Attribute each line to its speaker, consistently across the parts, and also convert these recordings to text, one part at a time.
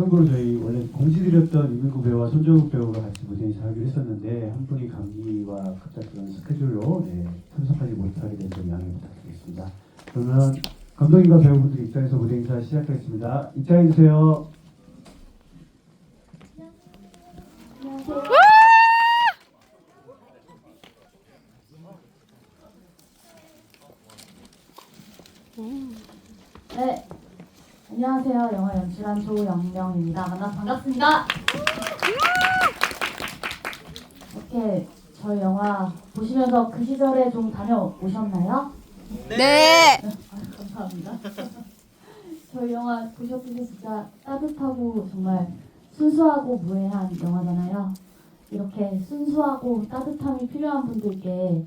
Speaker 1: 참고로 저희 원래 공지드렸던 이민구 배우와 손정욱 배우가 같이 무대 인사 하기로 했었는데 한 분이 감기와 급작스러운 스케줄로 네, 참석하지 못하게 된 점 양해 부탁드리겠습니다. 그러면 감독님과 배우분들 입장에서 무대 인사 시작하겠습니다. 입장해 주세요.
Speaker 2: 네, 안녕하세요. 영화 연출한 조영명입니다. 만나서 반갑습니다. 이렇게 저희 영화 보시면서 그 시절에 좀 다녀오셨나요?
Speaker 3: 네.
Speaker 2: 아, 감사합니다. 저희 영화 보셨듯이 진짜 따뜻하고 정말 순수하고 무해한 영화잖아요. 이렇게 순수하고 따뜻함이 필요한 분들께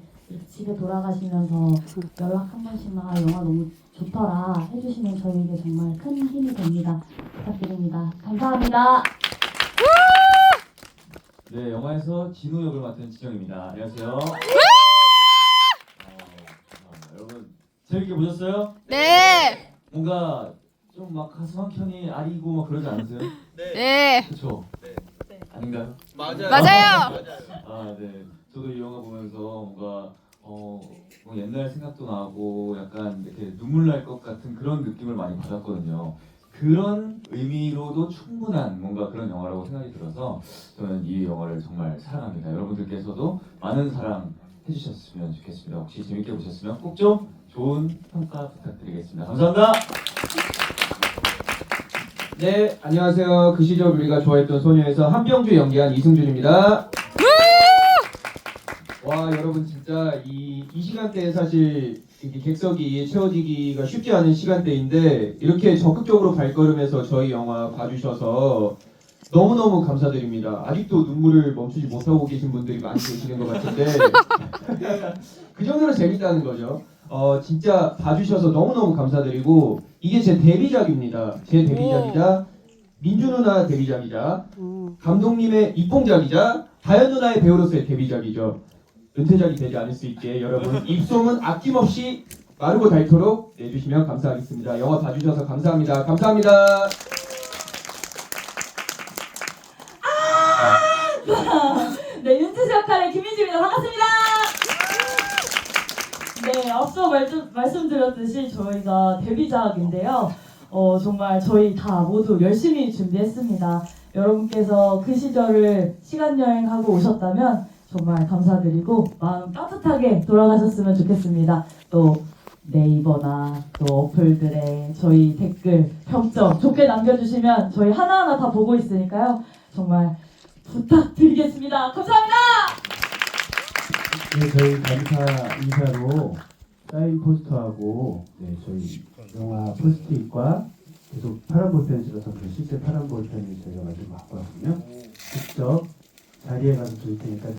Speaker 2: 집에 돌아가시면서 연락 한 번씩만 아, 영화 너무 좋더라 해주시면 저희에게 정말 큰 힘이 됩니다. 부탁드립니다. 감사합니다.
Speaker 4: 네, 영화에서 진우 역을 맡은 지정입니다. 안녕하세요. 어, 감사합니다. 여러분 재밌게 보셨어요?
Speaker 3: 네.
Speaker 4: 뭔가 좀 막 가슴 한 켠이 아리고 막 그러지 않으세요?
Speaker 3: 네.
Speaker 4: 그렇죠? 아닌가요?
Speaker 5: 맞아요.
Speaker 3: 맞아요.
Speaker 4: 아, 네. 저도 이 영화 보면서 뭔가 어, 뭐 옛날 생각도 나고 약간 이렇게 눈물 날 것 같은 그런 느낌을 많이 받았거든요. 그런 의미로도 충분한 뭔가 그런 영화라고 생각이 들어서 저는 이 영화를 정말 사랑합니다. 여러분들께서도 많은 사랑 해주셨으면 좋겠습니다. 혹시 재밌게 보셨으면 꼭 좀 좋은 평가 부탁드리겠습니다. 감사합니다.
Speaker 5: 네, 안녕하세요. 그 시절 우리가 좋아했던 소녀에서 한병주 연기한 이승준입니다. 와, 여러분 진짜 이, 이 시간대에 사실 이렇게 객석이 채워지기가 쉽지 않은 시간대인데 이렇게 적극적으로 발걸음해서 저희 영화 봐주셔서 너무너무 감사드립니다. 아직도 눈물을 멈추지 못하고 계신 분들이 많이 계시는 것 같은데 그 정도로 재밌다는 거죠. 어, 진짜 봐주셔서 너무너무 감사드리고 이게 제 데뷔작입니다. 제 데뷔작이자 민주 누나 데뷔작이자 감독님의 입봉작이자 다현 누나의 배우로서의 데뷔작이죠. 은퇴작이 되지 않을 수 있게 여러분 입소문 아낌없이 마르고 닳도록 내주시면 감사하겠습니다. 영화 봐주셔서 감사합니다. 감사합니다.
Speaker 2: 네, 윤지수 역할의 김민지입니다. 반갑습니다. 네, 앞서 말씀, 말씀드렸듯이 저희가 데뷔작인데요. 어, 정말 저희 다 모두 열심히 준비했습니다. 여러분께서 그 시절을 시간 여행하고 오셨다면 정말 감사드리고 마음 따뜻하게 돌아가셨으면 좋겠습니다. 또 네이버나 또 어플들에 저희 댓글 평점 좋게 남겨주시면 저희 하나하나 다 보고 있으니까요. 정말 부탁드리겠습니다. 감사합니다.
Speaker 1: 네, 저희 감사 인사로 사인 포스터하고 네, 저희 영화 포스트잇과 계속 파란 볼펜 들어서 그 실제 파란 볼 펜을 저희가 갖고 왔거든요. 직접 자리에 가서 드릴 테니까